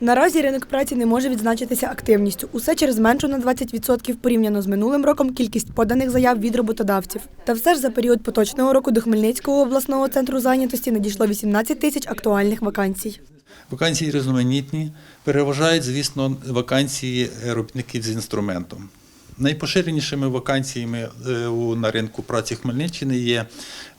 Наразі ринок праці не може відзначитися активністю. Усе через меншу на 20% порівняно з минулим роком кількість поданих заяв від роботодавців. Та все ж за період поточного року до Хмельницького обласного центру зайнятості надійшло 18 тисяч актуальних вакансій. Вакансії різноманітні. Переважають, звісно, вакансії робітників з інструментом. Найпоширенішими вакансіями е, на ринку праці Хмельниччини є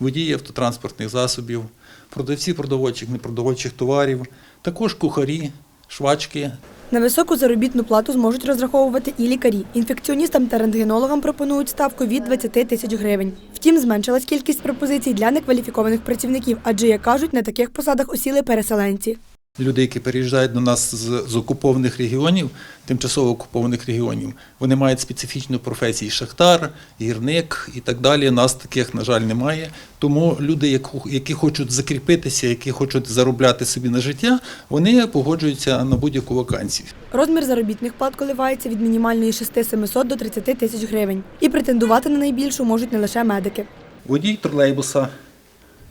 водії автотранспортних засобів, продавці продовольчих, непродовольчих товарів, також кухарі, швачки, На високу заробітну плату зможуть розраховувати і лікарі. Інфекціоністам та рентгенологам пропонують ставку від 20 тисяч гривень. Втім, зменшилась кількість пропозицій для некваліфікованих працівників, адже, як кажуть, на таких посадах осіли переселенці. Люди, які переїжджають до нас з, з окупованих регіонів, тимчасово окупованих регіонів, вони мають специфічну професію шахтар, гірник і так далі. Нас таких, на жаль, немає. Тому люди, яку- які хочуть закріпитися, які хочуть заробляти собі на життя, вони погоджуються на будь-яку вакансію. Розмір заробітних плат коливається від мінімальної 6-700 до 30 тисяч гривень. І претендувати на найбільшу можуть не лише медики. Водій тролейбуса,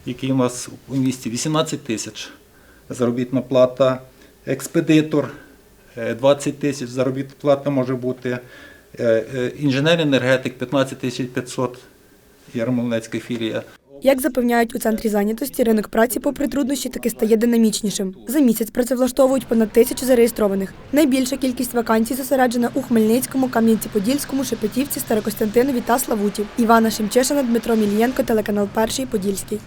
який у нас у місті 18 тисяч заробітна плата, експедитор е, 20 тисяч заробітна плата може бути, е, е, інженер-енергетик 15 тисяч 500, Ярмолинецька філія. Як запевняють у центрі зайнятості, ринок праці, попри труднощі, таки стає динамічнішим. За місяць працевлаштовують понад тисячу зареєстрованих. Найбільша кількість вакансій зосереджена у Хмельницькому, Кам'янці-Подільському, Шепетівці, Старокостянтинові та Славуті. Івана Шемчишина, Дмитро Мілієнко, телеканал Перший Подільський.